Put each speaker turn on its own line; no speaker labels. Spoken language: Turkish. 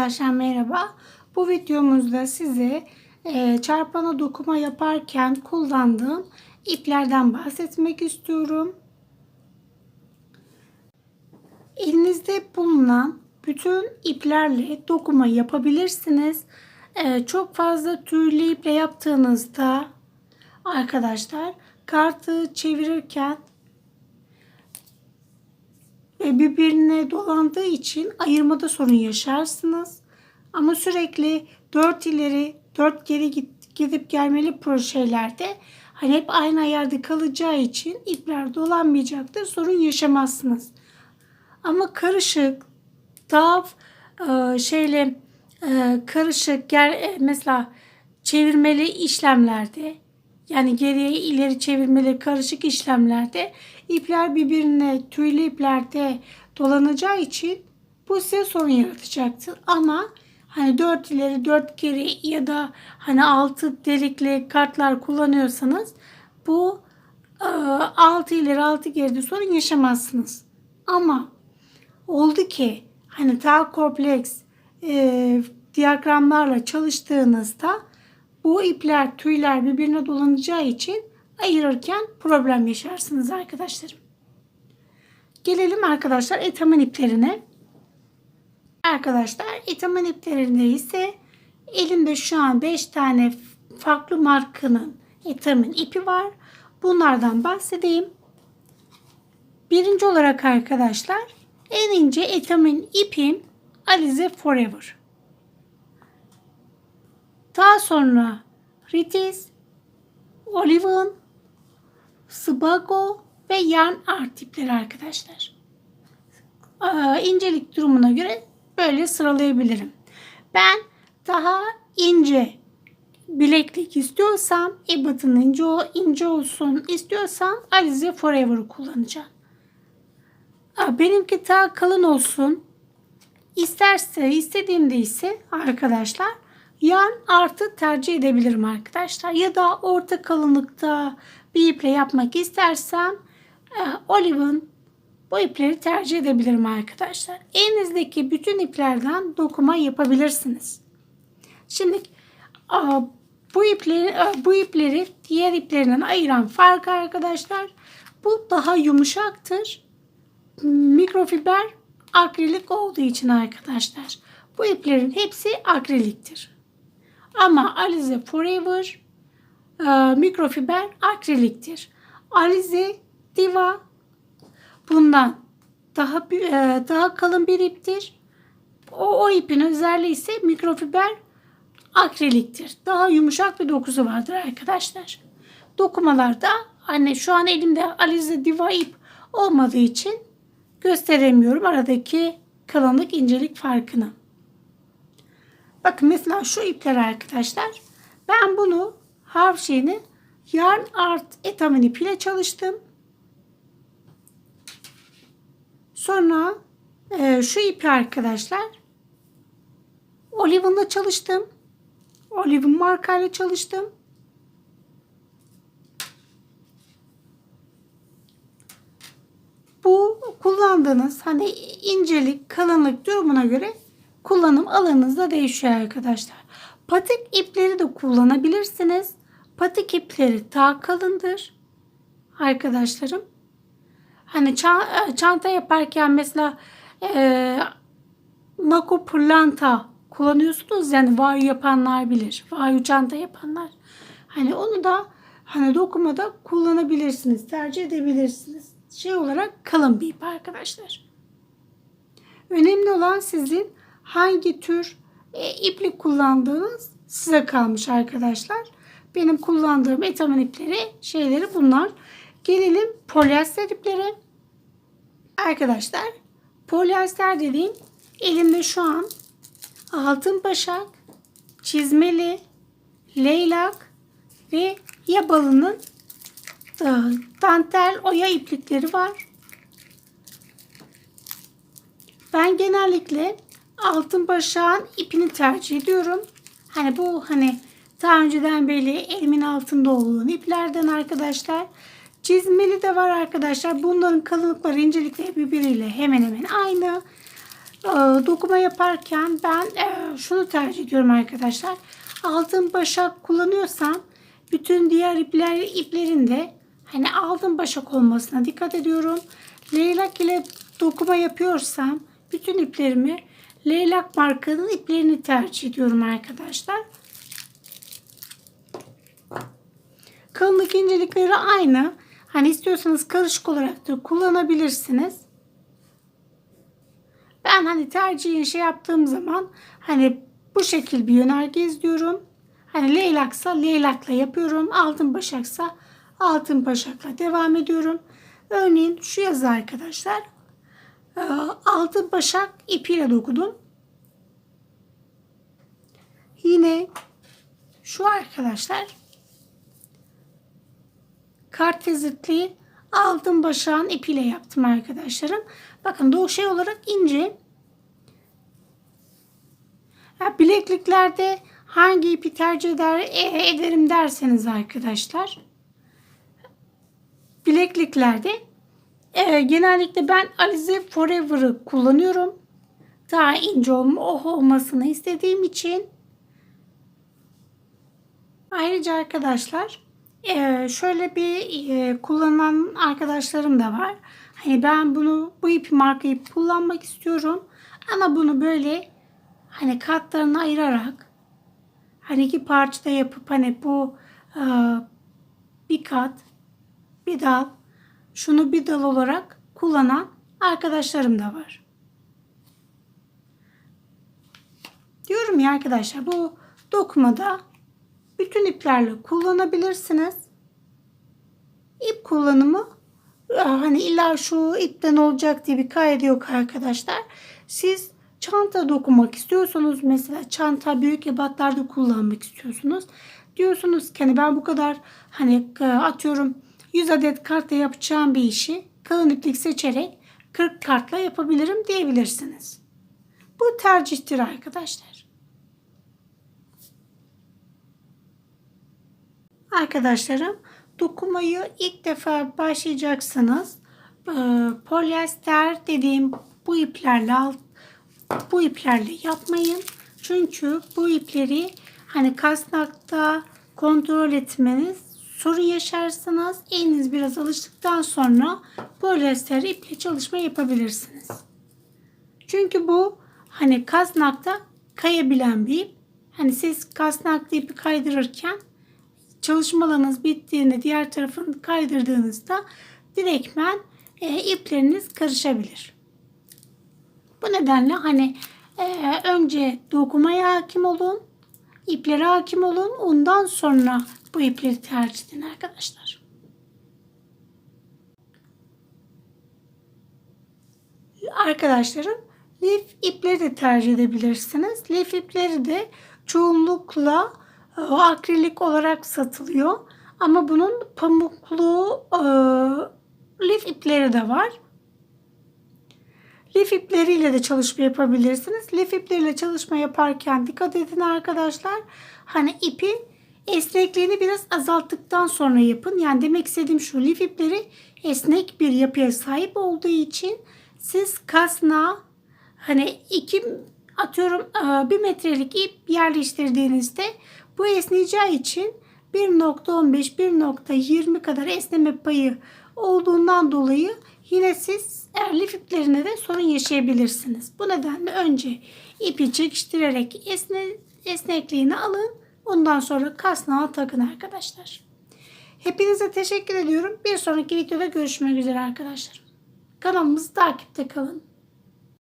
Arkadaşlar merhaba. Bu videomuzda size e, çarpana dokuma yaparken kullandığım iplerden bahsetmek istiyorum. Elinizde bulunan bütün iplerle dokuma yapabilirsiniz. E, çok fazla tüylü iple yaptığınızda arkadaşlar kartı çevirirken birbirine dolandığı için ayırmada sorun yaşarsınız. Ama sürekli dört ileri dört geri git, gidip gelmeli projelerde hani hep aynı ayarda kalacağı için ipler dolanmayacaktır. Sorun yaşamazsınız. Ama karışık daha e, şeyle e, karışık e, mesela çevirmeli işlemlerde yani geriye ileri çevirmeli karışık işlemlerde ipler birbirine tüylü iplerde dolanacağı için bu size sorun yaratacaktır. Ama hani dört ileri dört geri ya da hani altı delikli kartlar kullanıyorsanız bu e, altı ileri altı geride sorun yaşamazsınız. Ama oldu ki hani daha kompleks e, diyagramlarla çalıştığınızda bu ipler, tüyler birbirine dolanacağı için ayırırken problem yaşarsınız arkadaşlarım. Gelelim arkadaşlar etamin iplerine. Arkadaşlar etamin iplerinde ise elimde şu an 5 tane farklı markanın etamin ipi var. Bunlardan bahsedeyim. Birinci olarak arkadaşlar en ince etamin ipim Alize Forever. Daha sonra Ritis, Oliven, Spago ve Yarn Art tipleri arkadaşlar. Ee, incelik durumuna göre böyle sıralayabilirim. Ben daha ince bileklik istiyorsam, ebatın ince, ince olsun istiyorsam Alize Forever'ı kullanacağım. Benimki daha kalın olsun. İsterse, istediğimde ise arkadaşlar yarn artı tercih edebilirim arkadaşlar. Ya da orta kalınlıkta bir iple yapmak istersem e, Olive'ın bu ipleri tercih edebilirim arkadaşlar. Elinizdeki bütün iplerden dokuma yapabilirsiniz. Şimdi bu ipleri bu ipleri diğer iplerinden ayıran fark arkadaşlar bu daha yumuşaktır. Mikrofiber akrilik olduğu için arkadaşlar bu iplerin hepsi akriliktir. Ama Alize Forever e, mikrofiber akriliktir. Alize Diva bundan daha e, daha kalın bir iptir. O, o ipin özelliği ise mikrofiber akriliktir. Daha yumuşak bir dokusu vardır arkadaşlar. Dokumalarda hani şu an elimde Alize Diva ip olmadığı için gösteremiyorum aradaki kalınlık incelik farkını. Bakın mesela şu ipler arkadaşlar. Ben bunu harf şeyini yarn art etamin ipiyle çalıştım. Sonra e, şu ipi arkadaşlar Oliven'la çalıştım. Oliven markayla çalıştım. Bu kullandığınız hani incelik, kalınlık durumuna göre kullanım alanınızda değişiyor arkadaşlar. Patik ipleri de kullanabilirsiniz. Patik ipleri daha kalındır. Arkadaşlarım. Hani çanta yaparken mesela e, Mako pırlanta kullanıyorsunuz yani vayu yapanlar bilir. Vayu çanta yapanlar. Hani onu da hani dokumada kullanabilirsiniz. Tercih edebilirsiniz. Şey olarak kalın bir ip arkadaşlar. Önemli olan sizin hangi tür e, iplik kullandığınız size kalmış arkadaşlar. Benim kullandığım etamin ipleri şeyleri bunlar. Gelelim polyester iplere. Arkadaşlar polyester dediğim elimde şu an altın başak, çizmeli, leylak ve yabalının e, dantel oya iplikleri var. Ben genellikle altın başağın ipini tercih ediyorum. Hani bu hani daha önceden beri elimin altında olan iplerden arkadaşlar. Çizmeli de var arkadaşlar. Bunların kalınlıkları incelikleri birbiriyle hemen hemen aynı. e, dokuma yaparken ben e, şunu tercih ediyorum arkadaşlar. Altın başak kullanıyorsam bütün diğer ipler iplerin de hani altın başak olmasına dikkat ediyorum. Leylak ile dokuma yapıyorsam bütün iplerimi leylak markanın iplerini tercih ediyorum arkadaşlar. Kalınlık incelikleri aynı. Hani istiyorsanız karışık olarak da kullanabilirsiniz. Ben hani tercihin şey yaptığım zaman hani bu şekil bir yönerge izliyorum. Hani leylaksa leylakla yapıyorum. Altın başaksa altın başakla devam ediyorum. Örneğin şu yazı arkadaşlar. Ee, Altın başak ipiyle dokudum. Yine şu arkadaşlar kartezitli altın başağın ipiyle yaptım arkadaşlarım. Bakın bu şey olarak ince. Bilekliklerde hangi ipi tercih eder e, ederim derseniz arkadaşlar. Bilekliklerde e, genellikle ben Alize Forever'ı kullanıyorum. Daha ince olma, oh olmasını istediğim için. Ayrıca arkadaşlar ee, şöyle bir e, kullanan arkadaşlarım da var. Hani ben bunu bu ipi markayı kullanmak istiyorum. Ama bunu böyle hani katlarını ayırarak hani iki parçada yapıp hani bu e, bir kat bir dal şunu bir dal olarak kullanan arkadaşlarım da var. Diyorum ya arkadaşlar bu dokumada bütün iplerle kullanabilirsiniz. İp kullanımı hani illa şu ipten olacak diye bir kaydı yok arkadaşlar. Siz çanta dokumak istiyorsanız mesela çanta büyük ebatlarda kullanmak istiyorsunuz. Diyorsunuz ki hani ben bu kadar hani e, atıyorum 100 adet kartla yapacağım bir işi kalın iplik seçerek 40 kartla yapabilirim diyebilirsiniz. Bu tercihtir arkadaşlar. Arkadaşlarım dokumayı ilk defa başlayacaksınız. E, polyester dediğim bu iplerle bu iplerle yapmayın. Çünkü bu ipleri hani kasnakta kontrol etmeniz sorun yaşarsınız. Eliniz biraz alıştıktan sonra polyester iple çalışma yapabilirsiniz. Çünkü bu hani kasnakta kayabilen bir ip. Hani siz kasnaklı ipi kaydırırken çalışmalarınız bittiğinde diğer tarafını kaydırdığınızda direktmen e, ipleriniz karışabilir. Bu nedenle hani e, önce dokumaya hakim olun, iplere hakim olun, ondan sonra bu ipleri tercih edin arkadaşlar. Arkadaşlarım lif ipleri de tercih edebilirsiniz. Lif ipleri de çoğunlukla o akrilik olarak satılıyor. Ama bunun pamuklu e, lif ipleri de var. Lif ipleriyle de çalışma yapabilirsiniz. Lif ipleriyle çalışma yaparken dikkat edin arkadaşlar. Hani ipin esnekliğini biraz azalttıktan sonra yapın. Yani demek istediğim şu lif ipleri esnek bir yapıya sahip olduğu için siz kasna hani iki atıyorum e, bir metrelik ip yerleştirdiğinizde bu esneyeceği için 1.15-1.20 kadar esneme payı olduğundan dolayı yine siz lif iplerine de sorun yaşayabilirsiniz. Bu nedenle önce ipi çekiştirerek esne, esnekliğini alın. Ondan sonra kasnağa takın arkadaşlar. Hepinize teşekkür ediyorum. Bir sonraki videoda görüşmek üzere arkadaşlar. Kanalımızı takipte kalın.